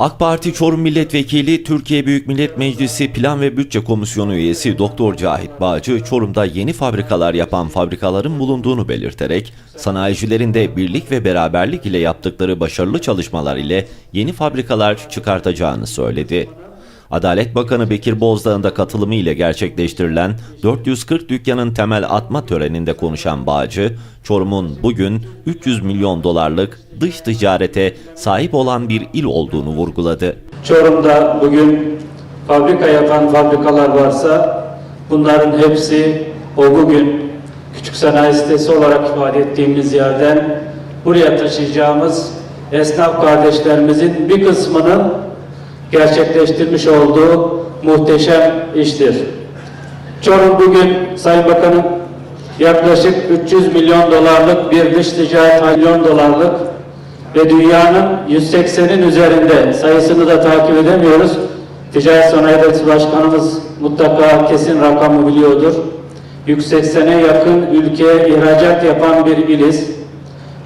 AK Parti Çorum Milletvekili Türkiye Büyük Millet Meclisi Plan ve Bütçe Komisyonu üyesi Doktor Cahit Bağcı, Çorum'da yeni fabrikalar yapan fabrikaların bulunduğunu belirterek, sanayicilerin de birlik ve beraberlik ile yaptıkları başarılı çalışmalar ile yeni fabrikalar çıkartacağını söyledi. Adalet Bakanı Bekir Bozdağ'ın da katılımı ile gerçekleştirilen 440 dükkanın temel atma töreninde konuşan Bağcı, Çorum'un bugün 300 milyon dolarlık dış ticarete sahip olan bir il olduğunu vurguladı. Çorum'da bugün fabrika yapan fabrikalar varsa bunların hepsi o bugün küçük sanayi sitesi olarak ifade ettiğimiz yerden buraya taşıyacağımız esnaf kardeşlerimizin bir kısmının gerçekleştirmiş olduğu muhteşem iştir. Çorum bugün Sayın Bakanım yaklaşık 300 milyon dolarlık bir dış ticaret milyon dolarlık ve dünyanın 180'in üzerinde sayısını da takip edemiyoruz. Ticaret Sanayi Odası Başkanımız mutlaka kesin rakamı biliyordur. 180'e yakın ülkeye ihracat yapan bir iliz.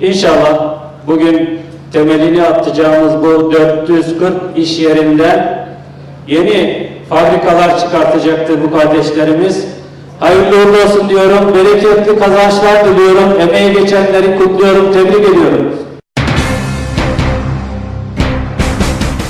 İnşallah bugün temelini atacağımız bu 440 iş yerinden yeni fabrikalar çıkartacaktır bu kardeşlerimiz. Hayırlı uğurlu olsun diyorum. Bereketli kazançlar diliyorum. Emeği geçenleri kutluyorum. Tebrik ediyorum.